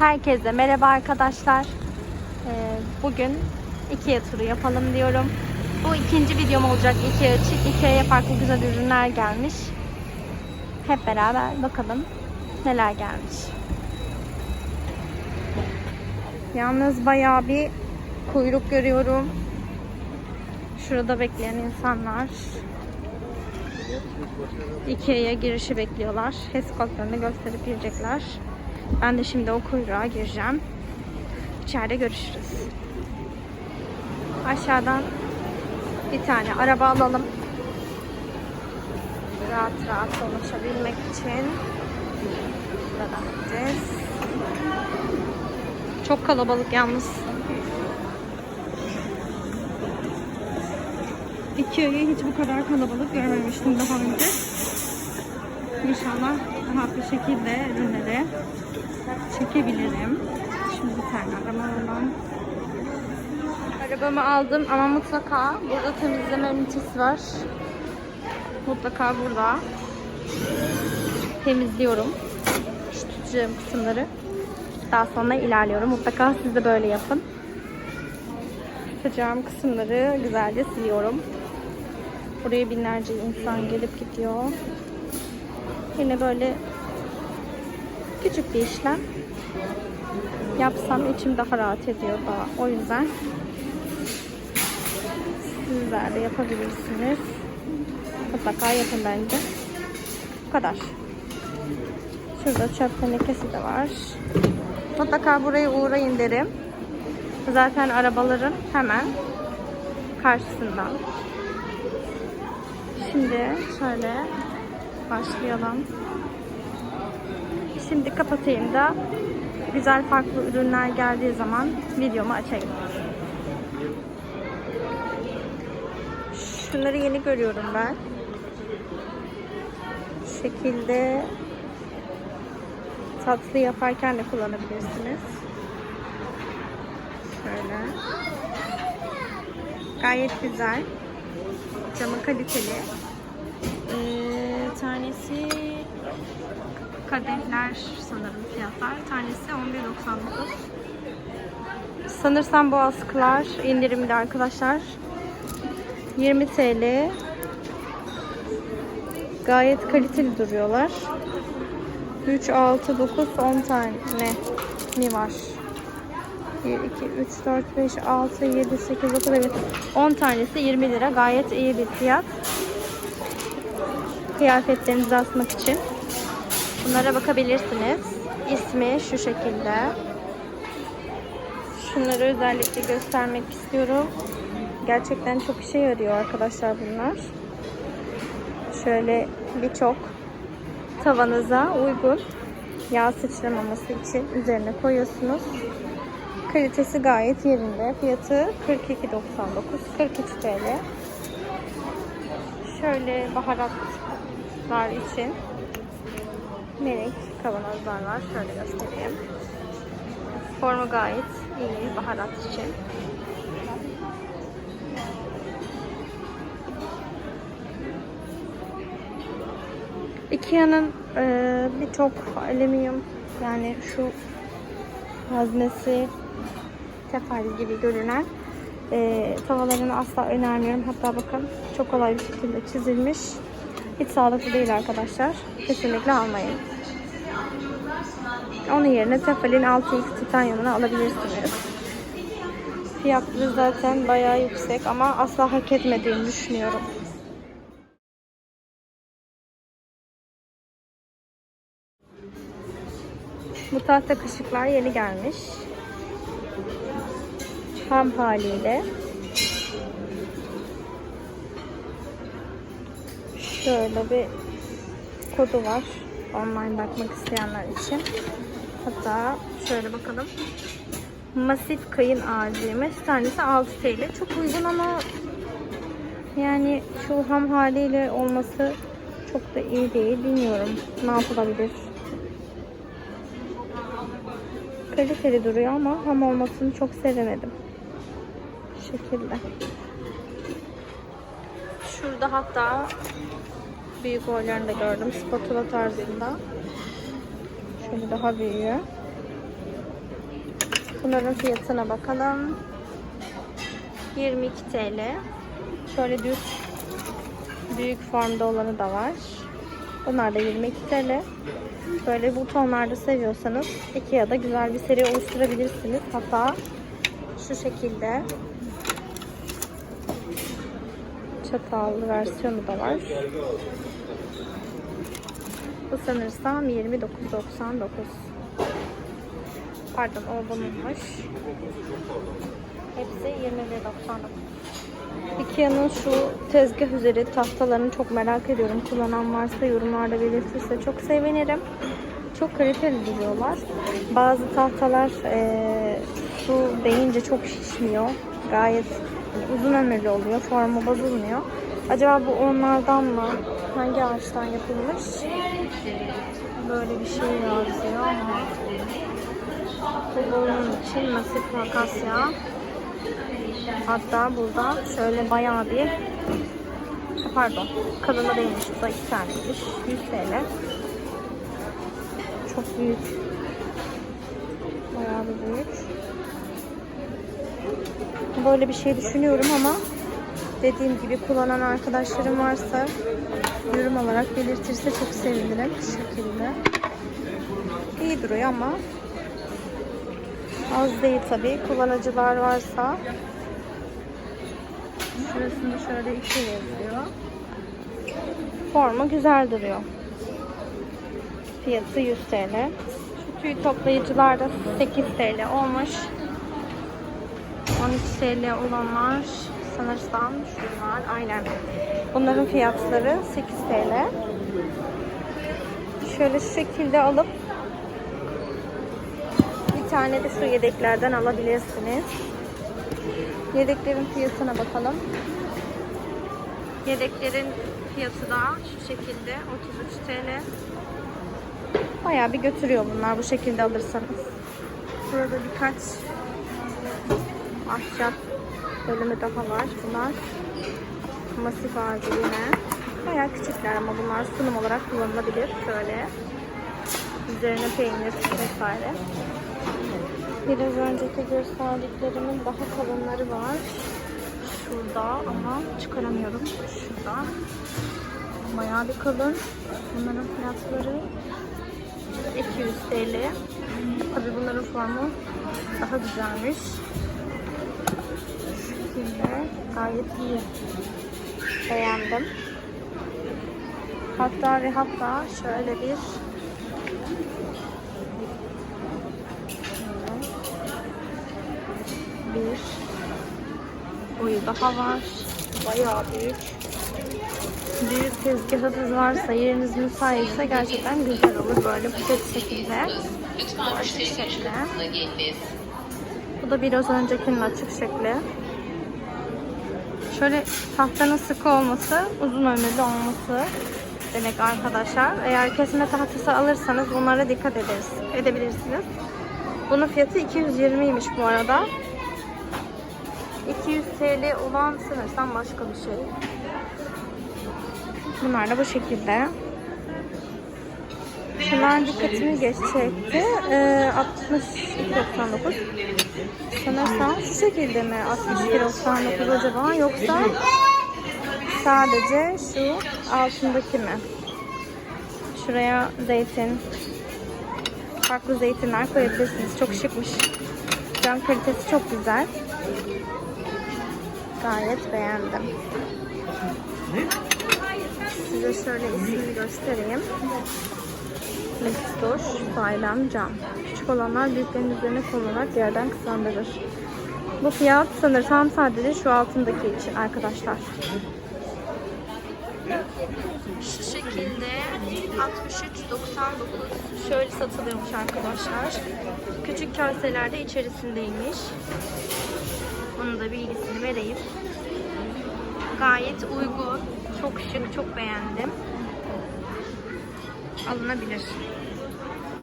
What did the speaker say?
Herkese merhaba arkadaşlar. Ee, bugün Ikea turu yapalım diyorum. Bu ikinci videom olacak Ikea için. Ikea'ya farklı güzel ürünler gelmiş. Hep beraber bakalım neler gelmiş. Yalnız bayağı bir kuyruk görüyorum. Şurada bekleyen insanlar. Ikea'ya girişi bekliyorlar. HES kartlarını gösterip girecekler. Ben de şimdi o kuyruğa gireceğim. İçeride görüşürüz. Aşağıdan bir tane araba alalım. Rahat rahat ulaşabilmek için. Buradan. Çok kalabalık yalnız. Ikea'yı hiç bu kadar kalabalık görmemiştim daha önce. İnşallah rahat bir şekilde ürünleri çekebilirim. Şimdi bir tane araba. Arabamı aldım ama mutlaka burada temizleme ünitesi var. Mutlaka burada temizliyorum. Tutacağım kısımları. Daha sonra ilerliyorum. Mutlaka siz de böyle yapın. Tutacağım kısımları güzelce siliyorum. Buraya binlerce insan gelip gidiyor. Yine böyle küçük bir işlem yapsam içim daha rahat ediyor daha. O yüzden sizler de yapabilirsiniz. Mutlaka yapın bence. Bu kadar. Şurada çöp tenekesi de var. Mutlaka buraya uğrayın derim. Zaten arabaların hemen karşısından. Şimdi şöyle başlayalım. Şimdi kapatayım da güzel farklı ürünler geldiği zaman videomu açayım. Şunları yeni görüyorum ben. Şu şekilde tatlı yaparken de kullanabilirsiniz. Şöyle. Gayet güzel. Camı kaliteli. Ee, tanesi kadehler sanırım fiyatlar. Tanesi 11.99. Sanırsam bu askılar indirimli arkadaşlar. 20 TL. Gayet kaliteli duruyorlar. 3, 6, 9, 10 tane mi var? 1, 2, 3, 4, 5, 6, 7, 8, 9, evet. 10 tanesi 20 lira. Gayet iyi bir fiyat. Kıyafetlerinizi asmak için. Bunlara bakabilirsiniz. İsmi şu şekilde. Şunları özellikle göstermek istiyorum. Gerçekten çok işe yarıyor arkadaşlar bunlar. Şöyle birçok tavanıza uygun yağ sıçramaması için üzerine koyuyorsunuz. Kalitesi gayet yerinde. Fiyatı 42.99 43 TL. Şöyle baharatlar için minik kavanozlar var. Şöyle göstereyim. Formu gayet iyi baharat için. Ikea'nın e, birçok alüminyum yani şu haznesi tefal gibi görünen e, tavalarını asla önermiyorum. Hatta bakın çok kolay bir şekilde çizilmiş. Hiç sağlıklı değil arkadaşlar. Kesinlikle almayın. Onun yerine Tefal'in 6x titanyumunu alabilirsiniz. Fiyatları zaten bayağı yüksek ama asla hak etmediğini düşünüyorum. Bu tahta kaşıklar yeni gelmiş. Ham haliyle. Şöyle bir kodu var. Online bakmak isteyenler için. Hatta şöyle bakalım. Masif kayın ağacıymış. Tanesi 6 TL. Çok uygun ama yani şu ham haliyle olması çok da iyi değil. Bilmiyorum. Ne yapılabilir? Kaliteli duruyor ama ham olmasını çok sevemedim. Şekilde. Şurada hatta büyük boylarını da gördüm. Spatula tarzında. Şöyle daha büyüğü. Bunların fiyatına bakalım. 22 TL. Şöyle düz büyük formda olanı da var. Bunlar da 22 TL. Böyle bu tonlarda seviyorsanız Ikea'da güzel bir seri oluşturabilirsiniz. Hatta şu şekilde çatallı versiyonu da var. Bu sanırsam 29.99. Pardon o bununmuş. Hepsi 21.99. Ikea'nın şu tezgah üzeri tahtalarını çok merak ediyorum. Kullanan varsa yorumlarda belirtirse çok sevinirim. Çok kaliteli duruyorlar. Bazı tahtalar eee, su değince çok şişmiyor. Gayet uzun ömürlü oluyor. Formu bozulmuyor. Acaba bu onlardan mı? Hangi ağaçtan yapılmış? Böyle bir şey yazıyor ama bu bunun için nasip akasya. Hatta burada şöyle bayağı bir pardon kalınlı değilmiş bu da iki taneymiş 100 TL çok büyük bayağı bir büyük böyle bir şey düşünüyorum ama dediğim gibi kullanan arkadaşlarım varsa yorum olarak belirtirse çok sevinirim şu şekilde iyi duruyor ama az değil tabi kullanıcılar varsa Şurasında şöyle iki yazıyor. Formu güzel duruyor. Fiyatı 100 TL. Şu tüy toplayıcılar da 8 TL olmuş. 12 TL olanlar sanırsam şunlar. Aynen. Bunların fiyatları 8 TL. Şöyle şu şekilde alıp bir tane de şu yedeklerden alabilirsiniz. Yedeklerin fiyatına bakalım. Yedeklerin fiyatı da şu şekilde 33 TL. Bayağı bir götürüyor bunlar bu şekilde alırsanız. Burada birkaç ahşap bölümü daha var. Bunlar masif ağacı yine. Bayağı küçükler ama bunlar sunum olarak kullanılabilir. Şöyle üzerine peynir vesaire. Biraz önceki gösterdiklerimin daha kalınları var. Şurada ama çıkaramıyorum. Şurada. Bayağı bir kalın. Bunların fiyatları 200 TL. Tabii bunların formu daha güzelmiş. Gayet iyi. Beğendim. Hatta ve hatta şöyle bir bir boyu daha var. Bayağı büyük. Büyük tezgahınız varsa, yeriniz müsaitse gerçekten güzel olur. Böyle poşet şekilde. Açık şekli. Bu da biraz öncekinin açık şekli. Şöyle tahtanın sıkı olması, uzun ömürlü olması demek arkadaşlar. Eğer kesme tahtası alırsanız bunlara dikkat ederiz, edebilirsiniz. Bunun fiyatı 220'ymiş bu arada. 200 TL olan sanırsam başka bir şey. Bunlar da bu şekilde. Şunlar dikkatimi geç çekti. Ee, 62.99 Sanırsam şu şekilde mi 62.99 acaba yoksa sadece şu altındaki mi? Şuraya zeytin farklı zeytinler koyabilirsiniz. Çok şıkmış. Cam kalitesi çok güzel. Gayet beğendim. Size şöyle ismini göstereyim. Mixtur, saylem cam. Küçük olanlar büyüklerin üzerine konularak yerden kısandırır. Bu fiyat sanırsam sadece şu altındaki için arkadaşlar. Şu şekilde 63.99 şöyle satılıyormuş arkadaşlar. Küçük kaselerde içerisindeymiş. Bunun da bilgisini vereyim. Gayet uygun. Çok şık, çok beğendim. Alınabilir.